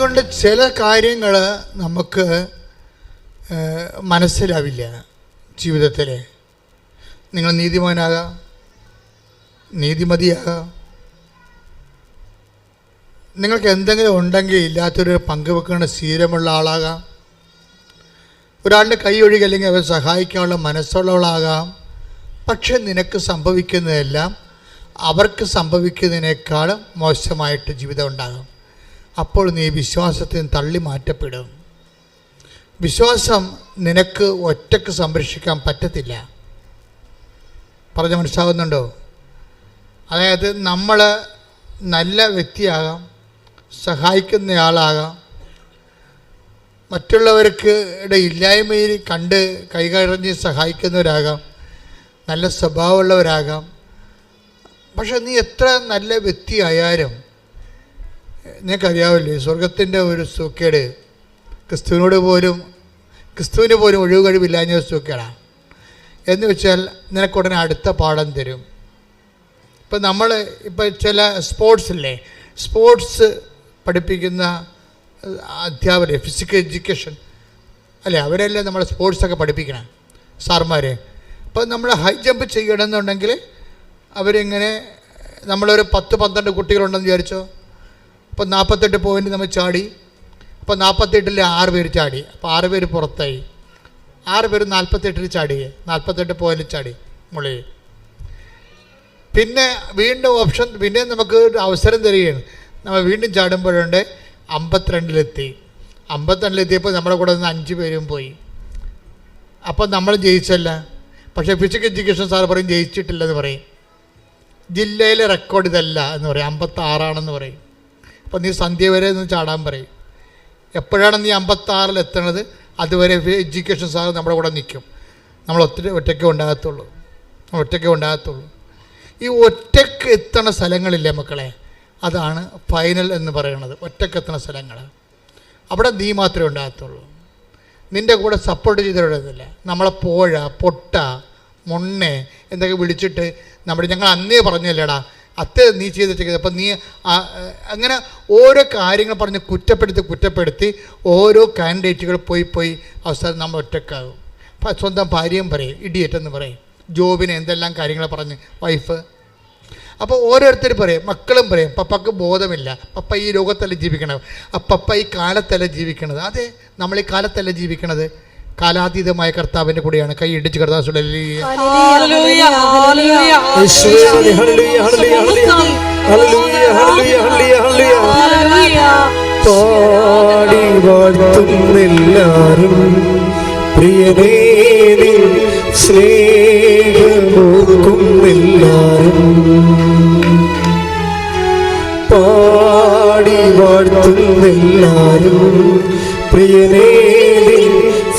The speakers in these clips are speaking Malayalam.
അതുകൊണ്ട് ചില കാര്യങ്ങൾ നമുക്ക് മനസ്സിലാവില്ല ജീവിതത്തിൽ നിങ്ങൾ നീതിമാനാകാം നീതിമതിയാകാം. നിങ്ങൾക്ക് എന്തെങ്കിലും ഉണ്ടെങ്കിൽ ഇല്ലാത്തൊരു പങ്കുവെക്കുന്ന ശീലമുള്ള ആളാകാം. ഒരാളുടെ കൈ ഒഴുകി അല്ലെങ്കിൽ അവരെ സഹായിക്കാനുള്ള മനസ്സുള്ളവളാകാം. പക്ഷെ നിനക്ക് സംഭവിക്കുന്നതെല്ലാം അവർക്ക് സംഭവിക്കുന്നതിനേക്കാളും മോശമായിട്ട് ജീവിതം ഉണ്ടാകും. അപ്പോൾ നീ വിശ്വാസത്തിന് തള്ളി മാറ്റപ്പെടും വിശ്വാസം നിനക്ക് ഒറ്റയ്ക്ക് സംരക്ഷിക്കാൻ പറ്റത്തില്ല. പറഞ്ഞ മനസ്സിലാകുന്നുണ്ടോ അതായത് നമ്മൾ നല്ല വ്യക്തിയാകാം സഹായിക്കുന്നയാളാകാം മറ്റുള്ളവർക്ക് ഇല്ലായ്മയിൽ കണ്ട് കൈകഴഞ്ഞ് സഹായിക്കുന്നവരാകാം നല്ല സ്വഭാവമുള്ളവരാകാം. പക്ഷെ നീ എത്ര നല്ല വ്യക്തിയായാലും നിനക്കറിയാവില്ലേ സ്വർഗത്തിന്റെ ഒരു സൂക്കേട് ക്രിസ്തുവിനോട് പോലും ക്രിസ്തുവിന് പോലും ഒഴിവ് കഴിവില്ലാഞ്ഞ സൂക്കേടാണ് എന്ന് വെച്ചാൽ നിനക്കുടനെ അടുത്ത പാഠം തരും. ഇപ്പം നമ്മൾ ഇപ്പം ചില സ്പോർട്സ് ഇല്ലേ സ്പോർട്സ് പഠിപ്പിക്കുന്ന അധ്യാപകരെ ഫിസിക്കൽ എഡ്യൂക്കേഷൻ അല്ലേ അവരെല്ലാം നമ്മളെ സ്പോർട്സൊക്കെ പഠിപ്പിക്കണം സാർമാരെ. അപ്പോൾ നമ്മൾ ഹൈ ജമ്പ് ചെയ്യണമെന്നുണ്ടെങ്കിൽ അവരിങ്ങനെ നമ്മളൊരു പത്ത് പന്ത്രണ്ട് കുട്ടികളുണ്ടെന്ന് വിചാരിച്ചോ? അപ്പോൾ നാൽപ്പത്തെട്ട് പോയിന്റ് നമ്മൾ ചാടി. അപ്പോൾ നാൽപ്പത്തെട്ടിൽ ആറ് പേര് ചാടി. അപ്പോൾ ആറ് പേര് പുറത്തായി. ആറ് പേര് നാൽപ്പത്തെട്ടിൽ ചാടി. നാൽപ്പത്തെട്ട് പോയിന്റ് ചാടി. മുളി പിന്നെ വീണ്ടും ഓപ്ഷൻ പിന്നെ നമുക്ക് ഒരു അവസരം തരികയാണ്. നമ്മൾ വീണ്ടും ചാടുമ്പോഴുണ്ട് അമ്പത്തിരണ്ടിലെത്തി. അമ്പത്തിരണ്ടിലെത്തിയപ്പോൾ നമ്മുടെ കൂടെ നിന്ന് അഞ്ച് പേരും പോയി. അപ്പോൾ നമ്മൾ ജയിച്ചല്ല. പക്ഷേ ഫിസിക്കൽ എഡ്യൂക്കേഷൻ സാർ പറയും ജയിച്ചിട്ടില്ലെന്ന് പറയും. ജില്ലയിലെ റെക്കോർഡ് ഇതല്ല എന്ന് പറയും. അമ്പത്താറാണെന്ന് പറയും. അപ്പോൾ നീ സന്ധ്യ വരെ നിന്ന് ചാടാൻ പറയും. എപ്പോഴാണ് നീ അമ്പത്താറിൽ എത്തണത്? അതുവരെ എഡ്യൂക്കേഷൻ സാർ നമ്മുടെ കൂടെ നിൽക്കും നമ്മൾ ഒത്തിരി ഒറ്റയ്ക്ക് ഉണ്ടാകത്തുള്ളൂ. ഒറ്റയ്ക്ക് ഉണ്ടാകത്തുള്ളൂ. ഈ ഒറ്റയ്ക്ക് എത്തണ സ്ഥലങ്ങളില്ലേ മക്കളെ? അതാണ് ഫൈനൽ എന്ന് പറയുന്നത് ഒറ്റയ്ക്ക് എത്തണ സ്ഥലങ്ങൾ. അവിടെ നീ മാത്രമേ ഉണ്ടാകത്തുള്ളൂ. നിന്റെ കൂടെ സപ്പോർട്ട് ചെയ്തിട്ടില്ല നമ്മളെ പോഴ പൊട്ട മൊണ്ണെ എന്തൊക്കെ വിളിച്ചിട്ട് നമ്മുടെ ഞങ്ങൾ അന്നേ പറഞ്ഞല്ലേടാ അത്തേ നീ ചെയ്തിട്ട് അപ്പം നീ അങ്ങനെ ഓരോ കാര്യങ്ങൾ പറഞ്ഞ് കുറ്റപ്പെടുത്തി കുറ്റപ്പെടുത്തി ഓരോ കാൻഡിഡേറ്റുകൾ പോയി പോയി അവസാനം നമ്മൾ ഒറ്റക്കാകും. സ്വന്തം ഭാര്യയും പറയും ഇഡിയറ്റ് എന്ന് പറയും. ജോബിന് എന്തെല്ലാം കാര്യങ്ങൾ പറഞ്ഞ് വൈഫ്. അപ്പോൾ ഓരോരുത്തർ പറയും മക്കളും പറയും പപ്പക്ക് ബോധമില്ല പപ്പ ഈ ലോകത്തല്ല ജീവിക്കണത്? പപ്പ ഈ കാലത്തല്ല ജീവിക്കണത്? അതെ നമ്മൾ ഈ കാലത്തല്ല ജീവിക്കണത്? കാലാതീതമായ കർത്താവിന്റെ കൂടെയാണ്. കൈ ഇടിച്ച് കർത്താവ് വാഴ്ത്തുന്നെല്ലാരും പ്രിയനേ പാടി വാഴ്ത്തുന്നെല്ലാരും പ്രിയനേ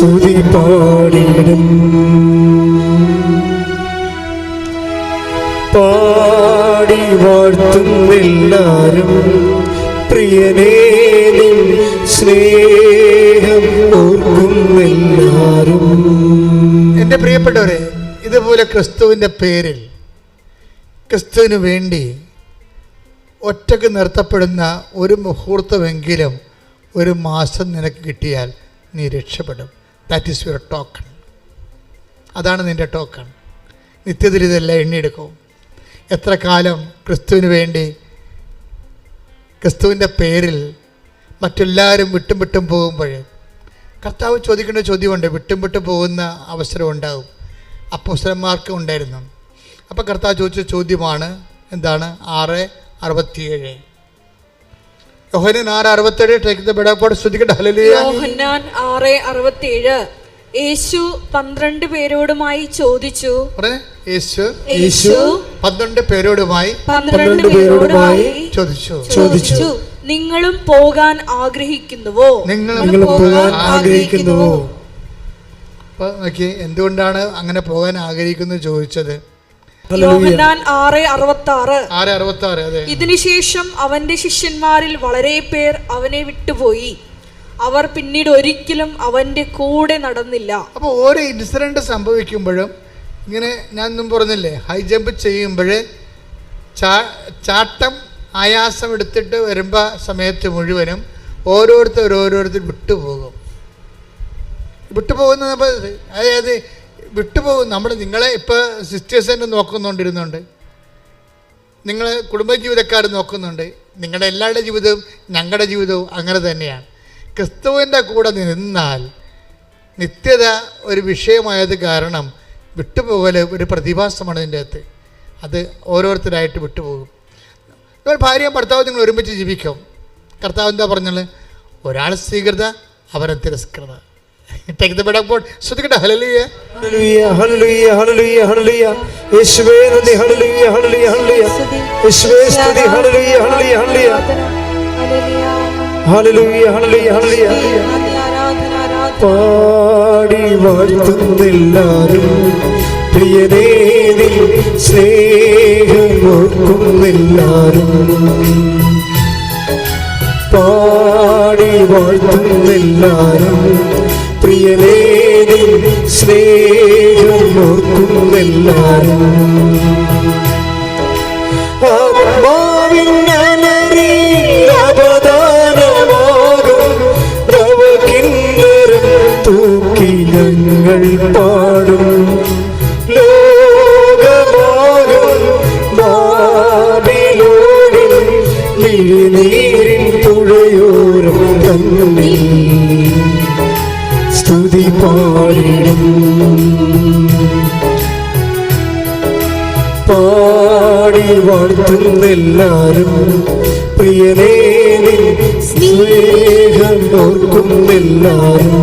സ്തുതി പാടിടും പാടി വാഴ്ത്തുന്നെല്ലാരും പ്രിയനേനിൽ സ്നേഹം ഓർക്കുന്നെല്ലാരും. എന്റെ പ്രിയപ്പെട്ടവരെ ഇതുപോലെ ക്രിസ്തുവിന്റെ പേരിൽ ക്രിസ്തുവിന് വേണ്ടി ഒറ്റയ്ക്ക് നിർത്തപ്പെടുന്ന ഒരു മുഹൂർത്തമെങ്കിലും ഒരു മാസം നിനക്ക് കിട്ടിയാൽ നീ രക്ഷപ്പെടും. ദാറ്റ് ഈസ് യുവർ ടോക്കൺ അതാണ് നിന്റെ ടോക്കൺ നിത്യത്തിൽ ഇതെല്ലാം എണ്ണിയെടുക്കും. എത്ര കാലം ക്രിസ്തുവിന് വേണ്ടി ക്രിസ്തുവിന്റെ പേരിൽ മറ്റെല്ലാവരും വിട്ടും വിട്ടും പോകുമ്പോൾ കർത്താവ് ചോദിക്കേണ്ട ചോദ്യമുണ്ട്. വിട്ടും വിട്ടും പോകുന്ന അവസരം ഉണ്ടാവും. അപ്പോസ്തലന്മാർക്ക് ഉണ്ടായിരുന്നു. അപ്പോൾ കർത്താവ് ചോദിച്ച ചോദ്യമാണ് എന്താണ്? ആറ് അറുപത്തിയേഴ്. യോഹനൻ ആറ് അറുപത്തേഴ് ടേക്ക് ദ ബെഡാപ്പോട് ശ്രദ്ധിക്കട്ടെ ഹല്ലേലൂയ. യോഹന്നാൻ ആറ് അറുപത്തിയേഴ് യേശു പന്ത്രണ്ട് പേരോടുമായി ചോദിച്ചു. യേശു യേശു പന്ത്രണ്ട് പേരോടുമായി പന്ത്രണ്ട് പേരോടുമായി ചോദിച്ചു. ചോദിച്ചു. നിങ്ങളും പോകാൻ ആഗ്രഹിക്കുന്നുവോ? നിങ്ങൾ പോകാൻ ആഗ്രഹിക്കുന്നുവോ? നോക്കി എന്തുകൊണ്ടാണ് അങ്ങനെ പോകാൻ ആഗ്രഹിക്കുന്നത് ചോദിച്ചത്? യോഹന്നാൻ ആറ് അറുപത്തി ആറ് ആറ് അറുപത്തി ആറ് അതെ. ഇതിനുശേഷം അവന്റെ ശിഷ്യന്മാരിൽ വളരെ പേർ അവനെ വിട്ടുപോയി. അവർ പിന്നീട് ഒരിക്കലും അവന്റെ കൂടെ നടന്നില്ല. അപ്പോൾ ഓരോ ഇൻസിഡന്റ് സംഭവിക്കുമ്പോഴും ഇങ്ങനെ ഞാൻ ഒന്നും പറഞ്ഞില്ലേ ഹൈ ജമ്പ് ചെയ്യുമ്പോൾ ചാട്ടം ആയാസം എടുത്തിട്ട് വരുമ്പോൾ സമയത്ത് മുഴുവനും ഓരോരുത്തർ ഓരോരുത്തർ വിട്ടുപോകും. വിട്ടുപോകുന്ന അതായത് വിട്ടുപോകും. നമ്മൾ നിങ്ങളെ ഇപ്പോൾ സിസ്റ്റേഴ്സ് തന്നെ നോക്കുന്നുണ്ടിരുന്നുണ്ട്. നിങ്ങൾ കുടുംബജീവിതക്കാർ നോക്കുന്നുണ്ട്. നിങ്ങളുടെ എല്ലാവരുടെ ജീവിതവും ഞങ്ങളുടെ ജീവിതവും അങ്ങനെ തന്നെയാണ്. ക്രിസ്തുവിന്റെ കൂടെ നിന്നാൽ നിത്യത ഒരു വിഷയമായത് കാരണം വിട്ടുപോകൽ ഒരു പ്രതിഭാസമാണ് ഇതിന്റെ അകത്ത്. അത് ഓരോരുത്തരായിട്ട് വിട്ടുപോകും. നിങ്ങൾ ഭാര്യയും ഭർത്താവും നിങ്ങൾ ഒരുമിച്ച് ജീവിക്കും. കർത്താവ് എന്താ പറഞ്ഞത് ഒരാൾ സ്വീകൃത അവരെ തിരസ്കൃത. ടേക്ക് ദ ബെഡ് അപ്പോൾ ശ്രദ്ധിക്കട്ടെ ഹല്ലേലൂയ ഹല്ലേലൂയ ഹല്ലേലൂയ ഹല്ലേലൂയ ഹല്ലേലൂയ യേശുവേ നന്ദി ഹല്ലേലൂയ ഹല്ലേലൂയ ഹല്ലേലൂയ യേശുവേ സ്തുതി ഹല്ലേലൂയ ഹല്ലേലൂയ ഹല്ലേലൂയ ഹല്ലേലൂയ ഹല്ലേലൂയ ഹല്ലേലൂയ പാടി വാഴ്ത്തുന്നെല്ലാരും പ്രിയനേ നീ സ്നേഹമോർക്കുന്നെല്ലാരും പാടി വാഴ്ത്തുന്നെല്ലാരും പ്രിയനേ സ്നേഹം അവതാനമാകും നവകിന്നരം തൂക്കി ഞങ്ങൾ പാടിടും പാടി വാഴ്ത്തുന്നെല്ലാരും പ്രിയനേ സ്നേഹം ഓർക്കുന്നെല്ലാരും.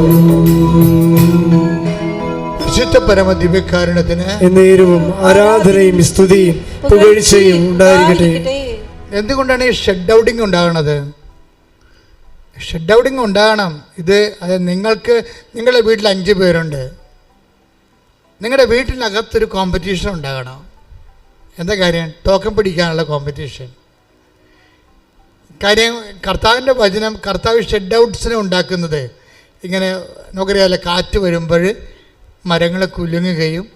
എന്നേരവും ആരാധനയും സ്തുതിയും പുകഴ്ചയും ഉണ്ടായിരിക്കട്ടെ. എന്തുകൊണ്ടാണ് ഈ ഷെഡ് ഔട്ടിങ് ഉണ്ടാകുന്നത് ഷെഡ് ഔട്ടിങ് ഉണ്ടാകണം. ഇത് അത് നിങ്ങൾക്ക് നിങ്ങളുടെ വീട്ടിൽ അഞ്ച് പേരുണ്ട്. നിങ്ങളുടെ വീട്ടിനകത്തൊരു കോമ്പറ്റീഷൻ ഉണ്ടാകണം. എന്താ കാര്യം? ടോക്കൺ പിടിക്കാനുള്ള കോമ്പറ്റീഷൻ കാര്യം കർത്താവിന്റെ വചനം കർത്താവ് ഷെഡ് ഔട്ട്സിനെ ഉണ്ടാക്കുന്നത്. ഇങ്ങനെ നമുക്കറിയാമല്ലോ കാറ്റ് വരുമ്പോൾ മരങ്ങൾ കുലുങ്ങുകയും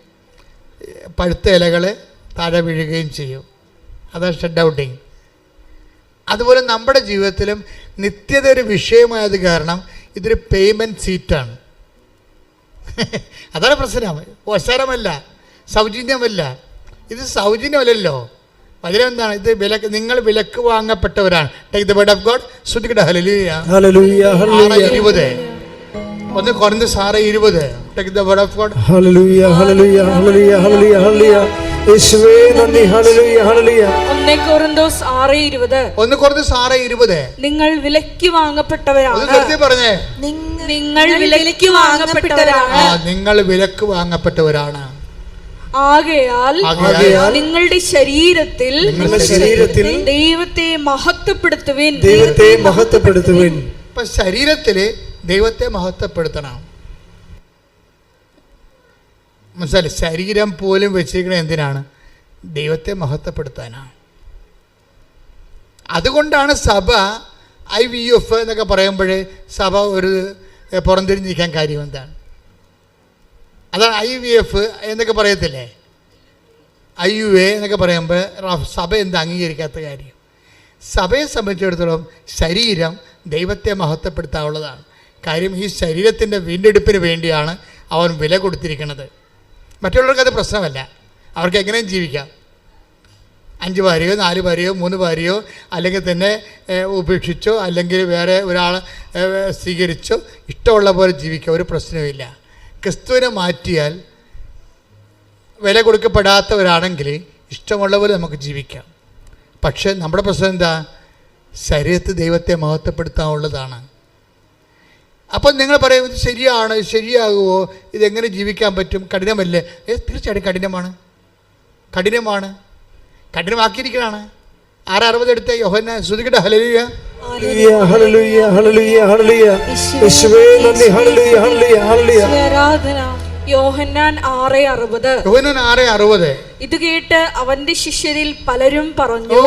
പഴുത്ത ഇലകൾ താഴെ വീഴുകയും ചെയ്യും. അതാണ് ഷെഡ് ഔട്ടിങ് അതുപോലെ നമ്മുടെ ജീവിതത്തിലും നിത്യത ഒരു വിഷയമായത് കാരണം ഇതൊരു പേയ്മെന്റ് സീറ്റാണ് അതാണ് പ്രശ്നം. ഒശരമല്ല സൗജന്യമല്ല. ഇത് സൗജന്യമല്ലല്ലോ. വചനം എന്താണ്? ഇത് വിലക്ക് നിങ്ങൾ വിലക്ക് വാങ്ങപ്പെട്ടവരാണ്. Take the word of God hallelujah ഹല്ലേലൂയ ഇരുപത്. ഒന്ന് കുറഞ്ഞ സാറ് ഇരുപത്. Take the word of God hallelujah ഹല്ലേലൂയ ഹല്ലേലൂയ ഹല്ലേലൂയ ഹല്ലേലൂയ നിങ്ങൾ വിലക്ക് വാങ്ങപ്പെട്ടവരാണ്. നിങ്ങൾ വിലക്ക് വാങ്ങപ്പെട്ടവരാണ്. നിങ്ങൾ വിലക്ക് വാങ്ങപ്പെട്ടവരാണ്. ആകയാൽ നിങ്ങളുടെ ശരീരത്തിൽ നിങ്ങളുടെ ശരീരത്തിൽ ദൈവത്തെ മഹത്വപ്പെടുത്തുവിൻ. ദൈവത്തെ മഹത്വപ്പെടുത്തുവിൻ. ശരീരത്തിൽ ദൈവത്തെ മഹത്വപ്പെടുത്തണം. മനസ്സിലായി ശരീരം പോലും വെച്ചിരിക്കുന്നത് എന്തിനാണ്? ദൈവത്തെ മഹത്വപ്പെടുത്താനാണ്. അതുകൊണ്ടാണ് സഭ ഐ വി എഫ് എന്നൊക്കെ പറയുമ്പോൾ സഭ ഒരു പുറംതിരിഞ്ഞിരിക്കാൻ കാര്യം എന്താണ്? അതാണ് ഐ വി എഫ് എന്നൊക്കെ പറയത്തില്ലേ? ഐ യു എ എന്നൊക്കെ പറയുമ്പോൾ സഭ എന്ത് അംഗീകരിക്കാത്ത കാര്യം? സഭയെ സംബന്ധിച്ചിടത്തോളം ശരീരം ദൈവത്തെ മഹത്വപ്പെടുത്താനുള്ളതാണ് കാര്യം ഈ ശരീരത്തിന്റെ വീണ്ടെടുപ്പിന് വേണ്ടിയാണ് അവൻ വില കൊടുത്തിരിക്കുന്നത്. മറ്റുള്ളവർക്ക് അത് പ്രശ്നമല്ല. അവർക്ക് എങ്ങനെയും ജീവിക്കാം. അഞ്ച് ഭാര്യയോ നാല് ഭാര്യയോ മൂന്ന് ഭാര്യയോ അല്ലെങ്കിൽ തന്നെ ഉപേക്ഷിച്ചോ അല്ലെങ്കിൽ വേറെ ഒരാൾ സ്വീകരിച്ചോ ഇഷ്ടമുള്ള പോലെ ജീവിക്കുക ഒരു പ്രശ്നവുമില്ല ക്രിസ്തുവിനെ മാറ്റിയാൽ വില കൊടുക്കപ്പെടാത്തവരാണെങ്കിൽ ഇഷ്ടമുള്ള പോലെ നമുക്ക് ജീവിക്കാം. പക്ഷേ നമ്മുടെ പ്രശ്നം എന്താ? ശരീരത്ത് ദൈവത്തെ മഹത്വപ്പെടുത്താനുള്ളതാണ്. അപ്പം നിങ്ങൾ പറയും ഇത് ശരിയാണ് ഇത് ശരിയാകുമോ? ഇതെങ്ങനെ ജീവിക്കാൻ പറ്റും? കഠിനമല്ലേ? ഏ തീർച്ചയായിട്ടും കഠിനമാണ്. കഠിനമാണ്. കഠിനമാക്കിയിരിക്കണാണ്. ആറ് അറുപത് എടുത്ത? യോഹന ശ്രുതികട്ടെ ഹലലിയ ഹലലിയ ഹലലിയ ഹലലിയ ഹലലിയ നന്ദി ഹല്ലേലൂയ ഹല്ലേലൂയ ആരാധന യോഹന്നാൻ ആറ് അറുപത്. യോഹന്നാൻ ആറ് അറുപത്. ഇത് കേട്ട് അവന്റെ ശിഷ്യരിൽ പലരും ഓ പറഞ്ഞു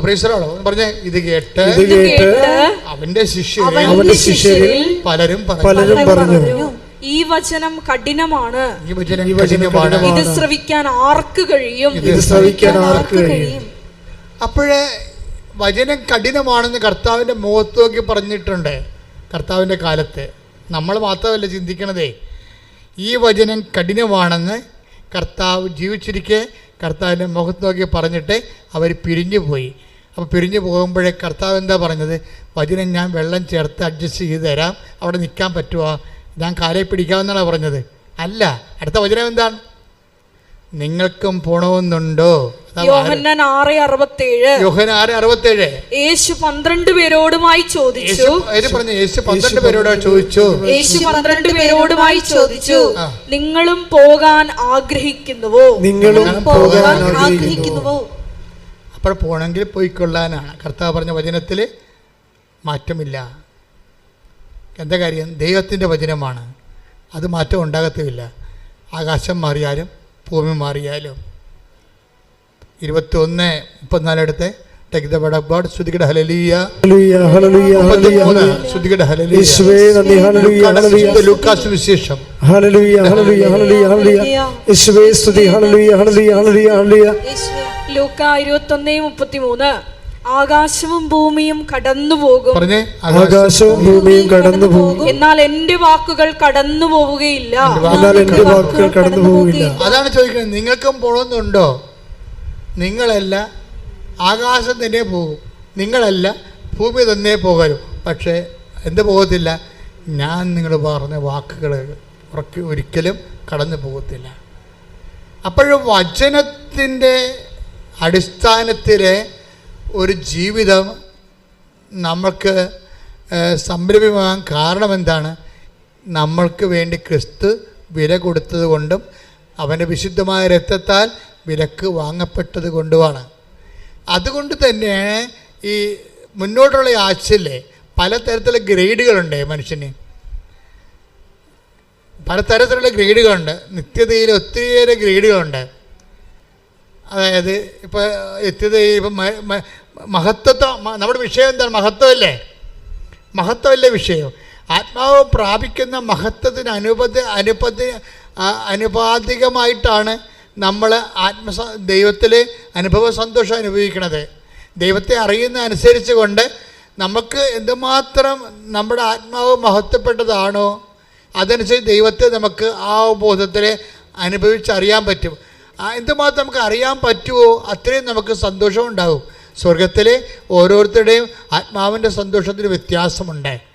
പ്രീസറോളോ പറഞ്ഞേ ഇത് കേട്ട് ഇത് അവന്റെ ശിഷ്യരെ അവന്റെ ശിഷ്യരിൽ പലരും പറഞ്ഞു. പലരും പറഞ്ഞു. ഈ വചനം കഠിനമാണ്. ഈ വചനം കഠിനമാണ്. ഇത് ശ്രവിക്കാൻ ആർക്ക് കഴിയും? ഇത് ഇത് ശ്രവിക്കാൻ ആർക്ക് കഴിയും? അപ്പോഴേ വചനം കഠിനമാണെന്ന് കർത്താവിന്റെ മുഖത്ത് നോക്കി പറഞ്ഞിട്ടുണ്ട്. കർത്താവിന്റെ കാലത്ത്. നമ്മൾ മാത്രമല്ല ചിന്തിക്കണതേ ഈ വചനം കഠിനമാണെന്ന് കർത്താവ് ജീവിച്ചിരിക്കെ കർത്താവിന്റെ മുഖത്ത് നോക്കി പറഞ്ഞിട്ട് അവർ പിരിഞ്ഞു പോയി അപ്പോൾ പിരിഞ്ഞു പോകുമ്പോഴേ കർത്താവ് എന്താ പറഞ്ഞത്? വചനം ഞാൻ വെള്ളം ചേർത്ത് അഡ്ജസ്റ്റ് ചെയ്ത് തരാം. അവിടെ നിൽക്കാൻ പറ്റുമോ? ഞാൻ കാലയിൽ പിടിക്കാമെന്നാണ് പറഞ്ഞത്. അല്ല അടുത്ത വചനം എന്താണ്? നിങ്ങൾക്കും പോണമെന്നുണ്ടോ യോഹന്നാൻ ആറ് അറുപത്തേഴ്. യോഹന ആറ് അറുപത്തേഴ്. യേശു പന്ത്രണ്ട് പേരോടുമായി ചോദിച്ചു. പറഞ്ഞു? യേശു പന്ത്രണ്ട് പേരോട് ചോദിച്ചു. യേശു പന്ത്രണ്ട് പേരോടുമായി ചോദിച്ചു. നിങ്ങളും പോകാൻ ആഗ്രഹിക്കുന്നുവോ? നിങ്ങളും പോകാൻ പോകാൻ ആഗ്രഹിക്കുന്നുവോ? അപ്പോൾ പോണെങ്കിൽ പോയിക്കൊള്ളാനാണ്. കർത്താവ് പറഞ്ഞ വചനത്തിൽ മാറ്റമില്ല. എന്താ കാര്യം? ദൈവത്തിന്റെ വചനമാണ്. അത് മാറ്റം ഉണ്ടാകത്തുമില്ല. ആകാശം മാറിയാലും ഭൂമി മാറിയാലും. ഇരുപത്തിയൊന്ന് മുപ്പത്തിനാലെടുത്ത് take the word of God ശ്രുതികട ഹലലിയ. ഹല്ലേലൂയ ഹല്ലേലൂയ ഹല്ലേലൂയ മൂന്ന് ശ്രുതികട ഹലലിയ. യേശുവേ നന്ദി ഹല്ലേലൂയ ഹല്ലേലൂയ ലൂക്കാസ് വിശേഷം. ഹല്ലേലൂയ ഹല്ലേലൂയ ഹല്ലേലൂയ ഹല്ലേലൂയ യേശുവേ സ്തുതി ഹല്ലേലൂയ ഹല്ലേലൂയ ഹല്ലേലൂയ ഹല്ലേലൂയ യേശുവേ ലൂക്ക ഇരുപത്തൊന്ന് മുപ്പത്തിമൂന്ന്. ആകാശവും ഭൂമിയും കടന്നു പോകും പറഞ്ഞേ ആകാശവും ഭൂമിയും കടന്നു പോകും എന്നാൽ എന്റെ വാക്കുകൾ കടന്നു പോവുകയില്ല എന്നാൽ എന്റെ വാക്കുകൾ കടന്നു പോവുകയില്ല അതാണ് ചോദിക്കുന്നത്. നിങ്ങൾക്കും പോകുന്നുണ്ടോ നിങ്ങളല്ല ആകാശം തന്നെ പോകും. നിങ്ങളല്ല ഭൂമി തന്നെ പോകരും പക്ഷേ എന്ത് പോകത്തില്ല? ഞാൻ നിങ്ങൾ പറഞ്ഞ വാക്കുകൾ ഉറക്കി ഒരിക്കലും കടന്നു പോകത്തില്ല. അപ്പോഴും വചനത്തിന്റെ അടിസ്ഥാനത്തിലെ ഒരു ജീവിതം നമുക്ക് സംരംഭമാകാൻ കാരണം എന്താണ് നമ്മൾക്ക് വേണ്ടി ക്രിസ്തു വില കൊടുത്തത് കൊണ്ടും അവന്റെ വിശുദ്ധമായ രക്തത്താൽ വിലക്ക് വാങ്ങപ്പെട്ടത് കൊണ്ടുമാണ്. അതുകൊണ്ട് തന്നെ ഈ മുന്നോട്ടുള്ള ആഴ്ചയിലെ പലതരത്തിലുള്ള ഗ്രേഡുകളുണ്ട് മനുഷ്യന്. പലതരത്തിലുള്ള ഗ്രേഡുകളുണ്ട്. നിത്യതയിൽ ഒത്തിരിയേറെ ഗ്രേഡുകളുണ്ട്. അതായത് ഇപ്പോൾ എത്തിയത് ഇപ്പം മ- മ- മഹത്വത്വം നമ്മുടെ വിഷയം എന്താണ്? മഹത്വമല്ലേ? മഹത്വമല്ലേ വിഷയം? ആത്മാവ് പ്രാപിക്കുന്ന മഹത്വത്തിന് അനുപത് അനുപതി അനുപാതികമായിട്ടാണ് നമ്മൾ ആത്മസ ദൈവത്തിൽ അനുഭവ സന്തോഷം അനുഭവിക്കുന്നത് ദൈവത്തെ അറിയുന്ന അനുസരിച്ച് കൊണ്ട് നമുക്ക് എന്തുമാത്രം നമ്മുടെ ആത്മാവ് മഹത്വപ്പെട്ടതാണോ അതനുസരിച്ച് ദൈവത്തെ നമുക്ക് ആ ബോധത്തിൽ അനുഭവിച്ചറിയാൻ പറ്റും. എന്തുമാത്രം നമുക്ക് അറിയാൻ പറ്റുമോ അത്രയും നമുക്ക് സന്തോഷം ഉണ്ടാകും. സ്വർഗത്തിലെ ഓരോരുത്തരുടെയും ആത്മാവിന്റെ സന്തോഷത്തിന് വ്യത്യാസമുണ്ട്.